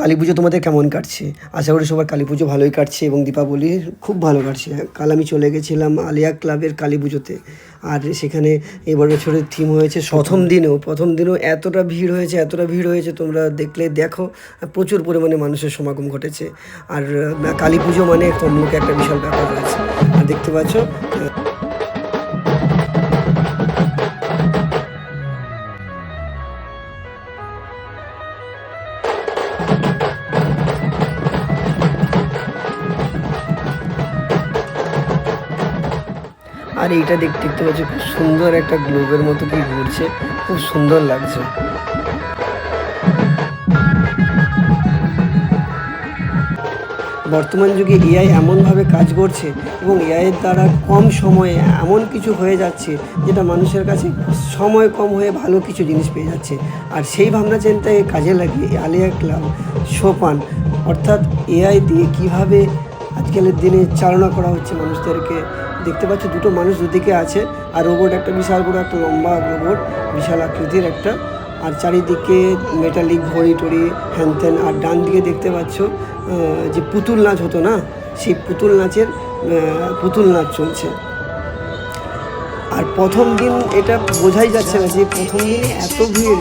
কালী পুজো তোমাদের কেমন কাটছে? আশা করি সবার কালী পুজো ভালোই কাটছে এবং দীপাবলি খুব ভালো কাটছে। কাল আমি চলে গেছিলাম আলিয়া ক্লাবের কালী পুজোতে আর সেখানে এবার বছরের থিম হয়েছে প্রথম দিনেও প্রথম দিনেও এতটা ভিড় হয়েছে, এতটা ভিড় হয়েছে, তোমরা দেখলে দেখো, প্রচুর পরিমাণে মানুষের সমাগম ঘটেছে। আর কালী পুজো মানে তমলুকে একটা বিশাল ব্যাপার রয়েছে। দেখতে পাচ্ছ আর এইটা দেখতে দেখতে পাচ্ছি খুব সুন্দর একটা গ্লোবের মতো কি ঘুরছে, খুব সুন্দর লাগছে। বর্তমান যুগে এআই এমনভাবে কাজ করছে এবং এআইয়ের দ্বারা কম সময়ে এমন কিছু হয়ে যাচ্ছে যেটা মানুষের কাছে সময় কম হয়ে ভালো কিছু জিনিস পেয়ে যাচ্ছে। আর সেই ভাবনা চিন্তায় কাজে লাগিয়ে আলিয়া ক্লাব, সোপান অর্থাৎ এআই দিয়ে কীভাবে আজকালের দিনে চালনা করা হচ্ছে মানুষদেরকে। দেখতে পাচ্ছ দুটো মানুষ দুদিকে আছে। আর রোবট একটা বিশাল বড়, একটা লম্বা রোবট বিশাল আকৃতির একটা। আর চারিদিকে মেটালিক ঘড়ি টড়ি হ্যান ত্যান আর ডান দিকে দেখতে পাচ্ছ যে পুতুল নাচ হতো না, সেই পুতুল নাচের পুতুল নাচ চলছে। আর প্রথম দিন এটা বোঝাই যাচ্ছে না যে প্রথম দিনে এত ভিড়